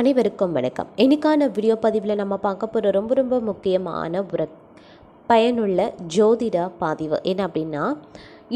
அனைவருக்கும் வணக்கம். இன்றைக்கான வீடியோ பதிவில் நம்ம பார்க்க போகிற ரொம்ப ரொம்ப முக்கியமான ஒரு பயனுள்ள ஜோதிட பதிவு என்ன அப்படின்னா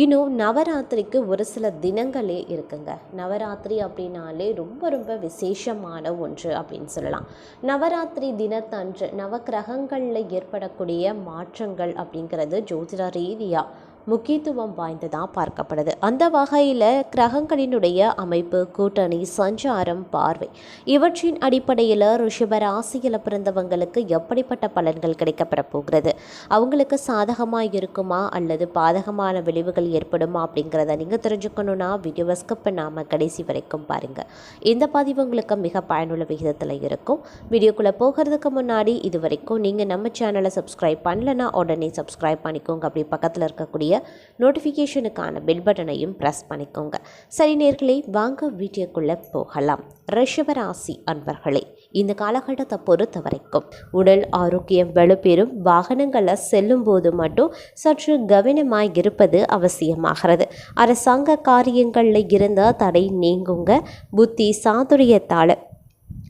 இன்னும் நவராத்திரிக்கு ஒரு சில தினங்களே இருக்குங்க. நவராத்திரி அப்படின்னாலே ரொம்ப ரொம்ப விசேஷமான ஒன்று அப்படின்னு சொல்லலாம். நவராத்திரி தினத்தன்று நவக்கிரகங்களில் ஏற்படக்கூடிய மாற்றங்கள் அப்படிங்கிறது ஜோதிட ரீதியாக முக்கியத்துவம் வாய்ந்ததாக பார்க்கப்படுது. அந்த வகையில் கிரகங்களினுடைய அமைப்பு கூட்டணி சஞ்சாரம் பார்வை இவற்றின் அடிப்படையில் ரிஷப ராசியில் பிறந்தவங்களுக்கு எப்படிப்பட்ட பலன்கள் கிடைக்கப்பெற போகிறது? அவங்களுக்கு சாதகமாக இருக்குமா? அல்லது பாதகமான விளைவுகள் ஏற்படுமா? அப்படிங்கிறத நீங்கள் தெரிஞ்சுக்கணுன்னா வீடியோவை ஸ்கிப் பண்ணாமல் கடைசி வரைக்கும் பாருங்கள் இந்த பதிவு உங்களுக்கு மிக பயனுள்ள விகிதத்தில் இருக்கும். வீடியோக்குள்ளே போகிறதுக்கு முன்னாடி இது வரைக்கும் நீங்கள் நம்ம சேனலை சப்ஸ்கிரைப் பண்ணலன்னா உடனே சப்ஸ்கிரைப் பண்ணிக்கோங்க. அப்படி பக்கத்தில் இருக்கக்கூடிய நோட்டிஃபிகேஷனுக்கான பெல் பட்டனையும் ப்ரெஸ் பண்ணிக்கோங்க. சரி நேர்களே வாங்க வீடியோக்குள்ளே போகலாம். ரிஷபராசி அன்பர்களே இந்த காலகட்டத்தை பொறுத்த வரைக்கும் உடல் ஆரோக்கியம் வலுப்பெறும் வாகனங்களில் செல்லும்போது மட்டும் சற்று கவனமாய் இருப்பது அவசியமாகிறது. அரசாங்க காரியங்களில் இருந்த தடை நீங்குங்க. புத்தி சாதுரியத்தால்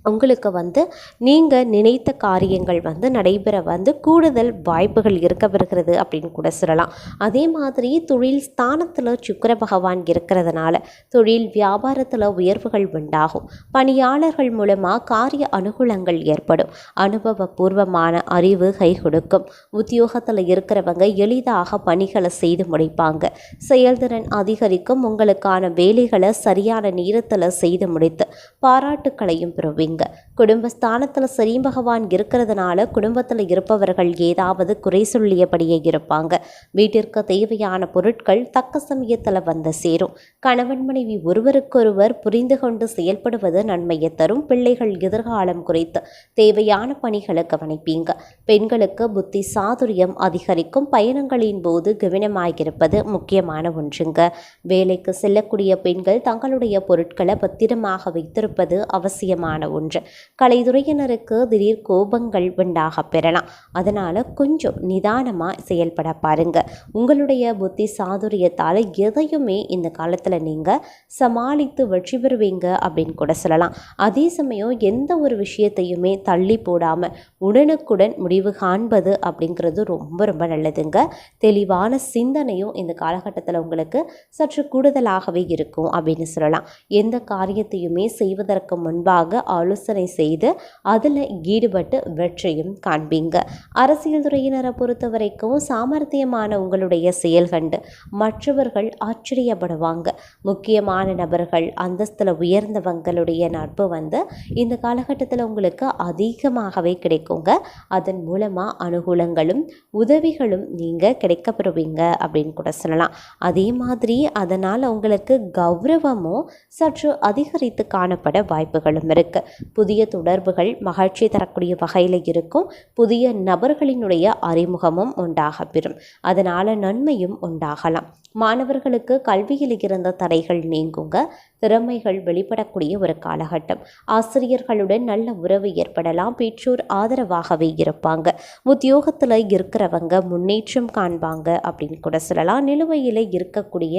உங்களுக்கு வந்து நீங்கள் நினைத்த காரியங்கள் வந்து நடைபெற வந்து கூடுதல் வாய்ப்புகள் இருக்க வருகிறது அப்படின்னு கூட சொல்லலாம். அதே மாதிரி தொழில் ஸ்தானத்தில் சுக்கர பகவான் இருக்கிறதுனால தொழில் வியாபாரத்தில் உயர்வுகள் உண்டாகும். பணியாளர்கள் மூலமாக காரிய அனுகூலங்கள் ஏற்படும். அனுபவபூர்வமான அறிவு கை கொடுக்கும். உத்தியோகத்தில் இருக்கிறவங்க எளிதாக பணிகளை செய்து முடிப்பாங்க. செயல்திறன் அதிகரிக்கும். உங்களுக்கான வேலைகளை சரியான நேரத்தில் செய்து முடித்து பாராட்டுக்களையும் பெறுவீங்க. enggak. குடும்பஸ்தானத்தில் சரி பகவான் இருக்கிறதுனால குடும்பத்தில் இருப்பவர்கள் ஏதாவது குறை சொல்லியபடியே இருப்பாங்க. வீட்டிற்கு தேவையான பொருட்கள் தக்க சமயத்தில் வந்து சேரும். கணவன் மனைவி ஒருவருக்கொருவர் புரிந்து கொண்டு செயல்படுவது நன்மையை தரும். பிள்ளைகள் எதிர்காலம் குறித்து தேவையான பணிகளை கவனிப்பீங்க. பெண்களுக்கு புத்தி சாதுரியம் அதிகரிக்கும். பயணங்களின் போது கவனமாயிருப்பது முக்கியமான ஒன்றுங்க. வேலைக்கு செல்லக்கூடிய பெண்கள் தங்களுடைய பொருட்களை பத்திரமாக வைத்திருப்பது அவசியமான ஒன்று. கலைத்துறையினருக்கு திடீர் கோபங்கள் உண்டாக பெறலாம். அதனால் கொஞ்சம் நிதானமாக செயல்பட பாருங்க. உங்களுடைய புத்தி சாதுரியத்தால் எதையுமே இந்த காலத்தில் நீங்கள் சமாளித்து வெற்றி பெறுவீங்க அப்படின்னு கூட சொல்லலாம். அதே சமயம் எந்த ஒரு விஷயத்தையுமே தள்ளி போடாமல் உடனுக்குடன் முடிவு காண்பது அப்படிங்கிறது ரொம்ப ரொம்ப நல்லதுங்க. தெளிவான சிந்தனையும் இந்த காலகட்டத்தில் உங்களுக்கு சற்று கூடுதலாகவே இருக்கும் அப்படின்னு சொல்லலாம். எந்த காரியத்தையுமே செய்வதற்கு முன்பாக ஆலோசனை செய்து அதில் ஈடுபட்டு வெற்றியும் காண்பீங்க. அரசியல் துறையினரை பொறுத்த வரைக்கும் சாமர்த்தியமான உங்களுடைய செயல் கண்டு மற்றவர்கள் ஆச்சரியப்படுவாங்க. முக்கியமான நபர்கள் அந்தஸ்தில் உயர்ந்தவங்களுடைய நட்பு வந்து இந்த காலகட்டத்தில் உங்களுக்கு அதிகமாகவே கிடைக்குங்க. அதன் மூலமாக அனுகூலங்களும் உதவிகளும் நீங்கள் கிடைக்கப்பெறுவீங்க அப்படின்னு கூட சொல்லலாம். அதே மாதிரி அதனால் உங்களுக்கு கௌரவமும் சற்று அதிகரித்து காணப்பட வாய்ப்புகளும் இருக்குது புதிய தொடர்புகள் மகிழ்ச்சி தரக்கூடிய வகையில் இருக்கும். புதிய நபர்களினுடைய அறிமுகமும் உண்டாக பெறும் அதனால் நன்மையும் உண்டாகலாம். மாணவர்களுக்கு கல்வியில் இருந்த தடைகள் நீங்குங்க. திறமைகள் வெளிப்படக்கூடிய ஒரு காலகட்டம். ஆசிரியர்களுடன் நல்ல உறவு ஏற்படலாம். பெற்றோர் ஆதரவாகவே இருப்பாங்க. உத்தியோகத்தில் இருக்கிறவங்க முன்னேற்றம் காண்பாங்க அப்படின்னு கூட சொல்லலாம். நிலுவையில் இருக்கக்கூடிய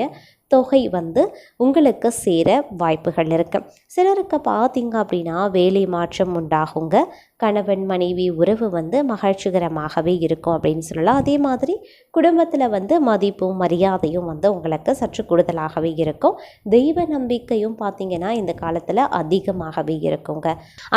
தொகை வந்து உங்களுக்கு சேர வாய்ப்புகள் இருக்கு. சிலருக்கு பார்த்தீங்க அப்படின்னா வேலை மாற்றம் உண்டாகுங்க. கணவன் மனைவி உறவு வந்து மகிழ்ச்சிகரமாகவே இருக்கும் அப்படின்னு சொல்லலாம். அதே மாதிரி குடும்பத்தில் வந்து மதிப்பும் மரியாதையும் வந்து உங்களுக்கு சற்று கூடுதலாகவே இருக்கும். தெய்வ நம்பிக்கையும் பார்த்தீங்கன்னா இந்த காலத்தில் அதிகமாகவே இருக்குங்க.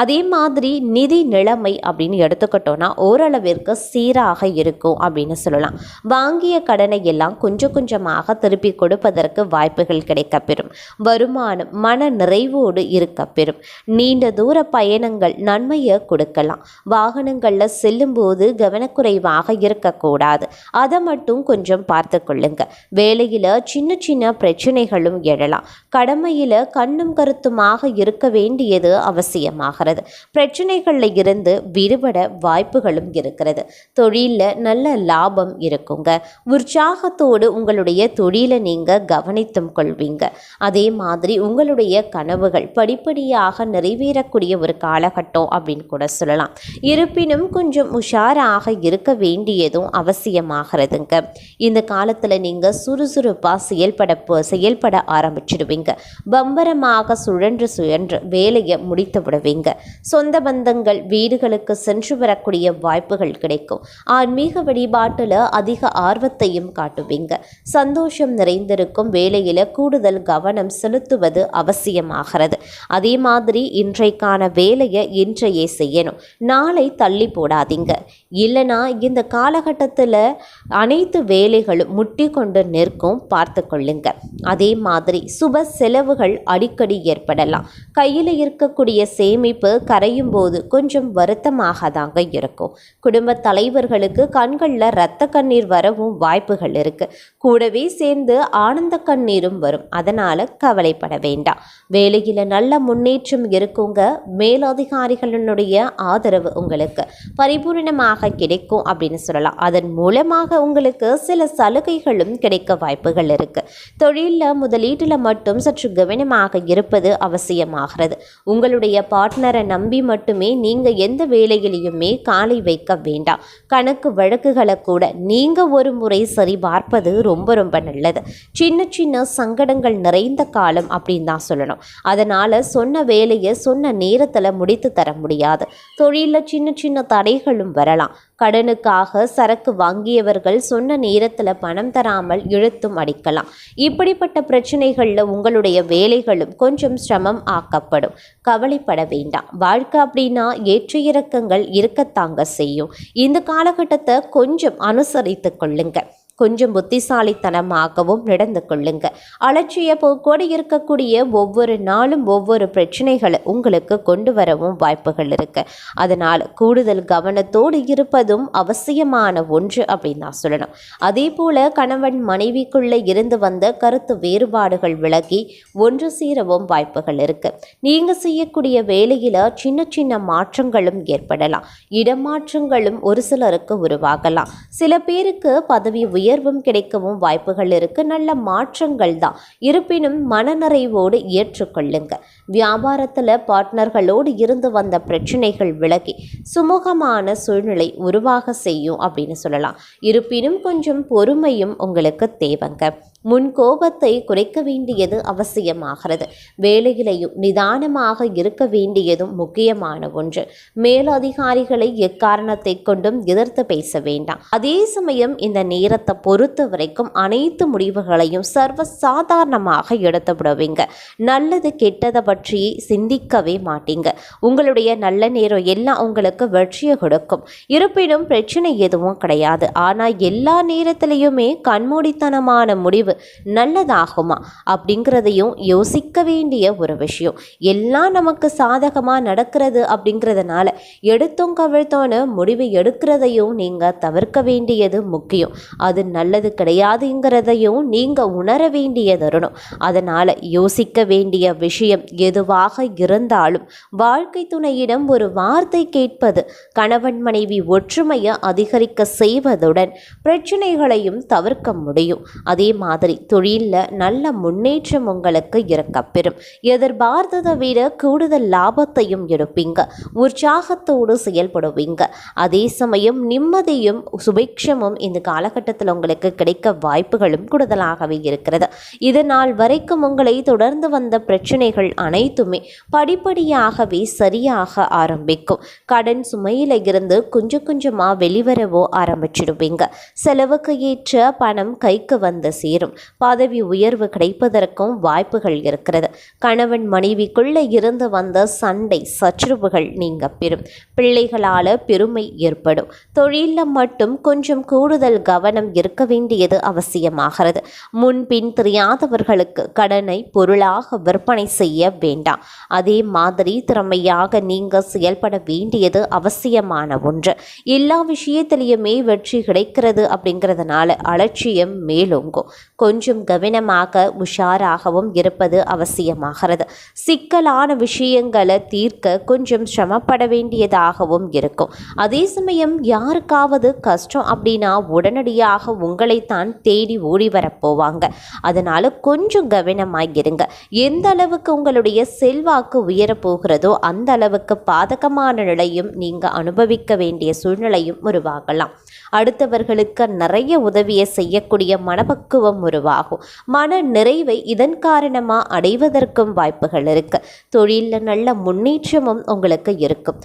அதே மாதிரி நிதி நிலைமை அப்படின்னு எடுத்துக்கிட்டோன்னா ஓரளவிற்கு சீராக இருக்கும் அப்படின்னு சொல்லலாம். வாங்கிய கடனை எல்லாம் கொஞ்சம் கொஞ்சமாக திருப்பி கொடுப்பதற்கு வாய்ப்புகள் கிடைக்கப்பெறும். வருமானம் மன நிறைவோடு இருக்கப்பெறும் நீண்ட தூர பயணங்கள் நன்மையை கொடுக்க இருக்கலாம். வாகனங்களில் செல்லும்போது கவனக்குறைவாக இருக்கக்கூடாது. அதை மட்டும் கொஞ்சம் பார்த்து கொள்ளுங்க. வேலையில் சின்ன சின்ன பிரச்சனைகளும் எழலாம். கடமையில் கண்ணும் கருத்துமாக இருக்க வேண்டியது அவசியமாகிறது. பிரச்சனைகளில் இருந்து விடுபட வாய்ப்புகளும் இருக்கிறது. தொழிலில் நல்ல லாபம் இருக்குங்க. உற்சாகத்தோடு உங்களுடைய தொழிலை நீங்கள் கவனித்தும் கொள்வீங்க. அதே மாதிரி உங்களுடைய கனவுகள் படிப்படியாக நிறைவேறக்கூடிய ஒரு காலகட்டம் அப்படின்னு கூட சொல்லலாம் சொல்லலாம். இருப்பினும் கொஞ்சம் உஷாராக இருக்க வேண்டியதும் அவசியமாகிறதுங்க. இந்த காலத்தில் நீங்கள் சுறுசுறுப்பாக செயல்பட செயல்பட ஆரம்பிச்சிடுவீங்க. பம்பரமாக சுழன்று சுழன்று வேலையை முடித்து விடுவீங்க. சொந்த பந்தங்கள் வீடுகளுக்கு சென்று வரக்கூடிய வாய்ப்புகள் கிடைக்கும். ஆன்மீக வழிபாட்டில் அதிக ஆர்வத்தையும் காட்டுவீங்க. சந்தோஷம் நிறைந்திருக்கும் வேலையில் கூடுதல் கவனம் செலுத்துவது அவசியமாகிறது. அதே மாதிரி இன்றைக்கான வேலையை இன்றையே செய்யணும். நாளை தள்ளி போடாதீங்க. இல்லைனா இந்த காலகட்டத்தில் அனைத்து வேலைகளும் முட்டி கொண்டு நிற்கும் பார்த்து கொள்ளுங்க. அதே மாதிரி சுப செலவுகள் அடிக்கடி ஏற்படலாம். கையில் இருக்கக்கூடிய சேமிப்பு கரையும் போது கொஞ்சம் வருத்தமாக தாங்க இருக்கும். குடும்ப தலைவர்களுக்கு கண்களில் இரத்த கண்ணீர் வரவும் வாய்ப்புகள் இருக்கு. கூடவே சேர்ந்து ஆனந்த கண்ணீரும் வரும். அதனால கவலைப்பட வேண்டாம். வேலையில் நல்ல முன்னேற்றம் இருக்குங்க. மேலதிகாரிகளினுடைய ஆதரவு உங்களுக்கு பரிபூரணமாக கிடைக்கும் அப்படின்னு சொல்லலாம். அதன் மூலமாக உங்களுக்கு சில சலுகைகளும் கிடைக்க வாய்ப்புகள் இருக்கு. தொழிலில் முதலீட்டில் மட்டும் சற்று கவனமாக இருப்பது அவசியமாகிறது. உங்களுடைய பார்ட்னரை நம்பி மட்டுமே நீங்கள் எந்த வேலையிலையுமே காலை வைக்க வேண்டாம். கணக்கு வழக்குகளை கூட நீங்கள் ஒரு முறை சரி பார்ப்பது ரொம்ப ரொம்ப நல்லது. சின்ன சின்ன சங்கடங்கள் நிறைந்த காலம் அப்படின்னு தான் சொல்லணும். அதனால் சொன்ன வேலையை சொன்ன நேரத்தில் முடித்து தர முடியாது. தொழிலில் சின்ன சின்ன தடைகளும் வரலாம். கடனுக்காக சரக்கு வாங்கியவர்கள் சொன்ன நேரத்தில் பணம் தராமல் இழுத்தும் அடிக்கலாம். இப்படிப்பட்ட பிரச்சனைகளில் உங்களுடைய வேலைகளும் கொஞ்சம் சிரமம் ஆக்கப்படும். கவலைப்பட வேண்டாம். வாழ்க்கை அப்படின்னா ஏற்ற இறக்கங்கள் இருக்கத்தாங்க செய்யும். இந்த காலகட்டத்தை கொஞ்சம் அனுசரித்து கொள்ளுங்கள் கொஞ்சம் புத்திசாலித்தனமாகவும் நடந்து கொள்ளுங்க. அலட்சிய போக்கோடு இருக்கக்கூடிய ஒவ்வொரு நாளும் ஒவ்வொரு பிரச்சனைகளை உங்களுக்கு கொண்டு வரவும் வாய்ப்புகள் இருக்கு. அதனால் கூடுதல் கவனத்தோடு இருப்பதும் அவசியமான ஒன்று அப்படின்னு தான் சொல்லணும். அதே போல கணவன் மனைவிக்குள்ளே இருந்து வந்த கருத்து வேறுபாடுகள் விலகி ஒன்று சீரவும் வாய்ப்புகள் இருக்கு. நீங்க செய்யக்கூடிய வேலையில சின்ன சின்ன மாற்றங்களும் ஏற்படலாம். இடமாற்றங்களும் ஒரு சிலருக்கு உருவாகலாம். சில பேருக்கு பதவி உயர்வும் கிடைக்கவும் வாய்ப்புகள் இருக்கு. நல்ல மாற்றங்கள் தான். இருப்பினும் மனநிறைவோடு ஏற்றுக்கொள்ளுங்க வியாபாரத்தில் பார்ட்னர்களோடு இருந்து வந்த பிரச்சனைகள் விலகி சுமூகமான சூழ்நிலை உருவாக செய்யும் அப்படின்னு சொல்லலாம். இருப்பினும் கொஞ்சம் பொறுமையும் உங்களுக்கு தேவைங்க. முன் கோபத்தை குறைக்க வேண்டியது அவசியமாகிறது. வேலையிலையும் நிதானமாக இருக்க வேண்டியதும் முக்கியமான ஒன்று. மேலதிகாரிகளை எக்காரணத்தை கொண்டும் எதிர்த்து பேச வேண்டாம். அதே சமயம் இந்த நேரத்தை பொறுத்த வரைக்கும் அனைத்து முடிவுகளையும் சர்வ சாதாரணமாக எடுத்து விடுவீங்க நல்லது கெட்டதை பற்றி சிந்திக்கவே மாட்டீங்க. உங்களுடைய நல்ல நேரம் எல்லாம் உங்களுக்கு வெற்றியை கொடுக்கும். இருப்பினும் பிரச்சனை எதுவும் கிடையாது. ஆனால் எல்லா நேரத்திலையுமே கண்மூடித்தனமான முடிவு நல்லதாகுமா அப்படிங்கிறதையும் யோசிக்க வேண்டிய ஒரு விஷயம். எல்லாம் நமக்கு சாதகமாக நடக்கிறது அப்படிங்கிறதுனால எடுத்தோம் கவிழ்த்தோன்னு முடிவு எடுக்கிறதையும் நீங்கள் தவிர்க்க வேண்டியது முக்கியம். அது நல்லது கிடையாதுங்கிறதையும் நீங்கள் உணர வேண்டிய தருணம். அதனால் யோசிக்க வேண்டிய விஷயம் எதுவாக இருந்தாலும் வாழ்க்கை துணையிடம் ஒரு வார்த்தை கேட்பது கணவன் மனைவி ஒற்றுமையை அதிகரிக்க செய்வதுடன் பிரச்சனைகளையும் தவிர்க்க முடியும். அதே மாதிரி தொழிலில் நல்ல முன்னேற்றம் உங்களுக்கு இருக்கப்பெறும் எதிர்பார்த்ததை விட கூடுதல் லாபத்தையும் எடுப்பீங்க. உற்சாகத்தோடு செயல்படுவீங்க. அதே சமயம் நிம்மதியும் சுபிக்ஷமும் இந்த காலகட்டத்தில் உங்களுக்கு கிடைக்க வாய்ப்புகளும் கூடுதலாகவே இருக்கிறது. இது நாள் வரைக்கும் உங்களை தொடர்ந்து வந்த பிரச்சனைகள் அனைத்துமே படிப்படியாகவே சரியாக ஆரம்பிக்கும். கடன் சுமையில் இருந்து கொஞ்சம் கொஞ்சமாக வெளிவரவோ ஆரம்பிச்சிடுவீங்க. செலவுக்கு ஏற்ற பணம் கைக்கு வந்து சேரும். பதவி உயர்வு கிடைப்பதற்கும் வாய்ப்புகள் இருக்கிறது. கணவன் மனைவிக்குள்ளே இருந்து வந்த சண்டை சச்சரவுகள் நீங்க பெறும் பிள்ளைகளால பெருமை ஏற்படும். தொழிலில் மட்டும் கொஞ்சம் கூடுதல் கவனம் இருக்க வேண்டியது அவசியமாகிறது. முன்பின் தெரியாதவர்களுக்கு கடனை பொருளாக விற்பனை செய்ய வேண்டாம். அதே மாதிரி திறமையாக நீங்க செயல்பட வேண்டியது அவசியமான ஒன்று. எல்லா விஷயத்திலையுமே வெற்றி கிடைக்கிறது அப்படிங்கிறதுனால அலட்சியம் மேலோங்கும். கொஞ்சம் கவனமாக உஷாராகவும் இருப்பது அவசியமாகிறது. சிக்கலான விஷயங்களை தீர்க்க கொஞ்சம் சிரமப்பட வேண்டியதாகவும் இருக்கும். அதே சமயம் யாருக்காவது கஷ்டம் அப்படின்னா உடனடியாக உங்களைத்தான் தேடி ஓடி வரப்போவாங்க அதனால் கொஞ்சம் கவனமாக இருங்க. எந்த அளவுக்கு உங்களுடைய செல்வாக்கு உயரப்போகிறதோ அந்த அளவுக்கு பாதகமான நிலையும் நீங்கள் அனுபவிக்க வேண்டிய சூழ்நிலையும் உருவாகலாம். அடுத்தவர்களுக்கு நிறைய உதவியை செய்யக்கூடிய மனப்பக்குவம் உருவாகும். மன நிறைவை இதன் காரணமாக அடைவதற்கும் வாய்ப்புகள் இருக்கு. தொழிலில் நல்ல முன்னேற்றமும் உங்களுக்கு இருக்கும்.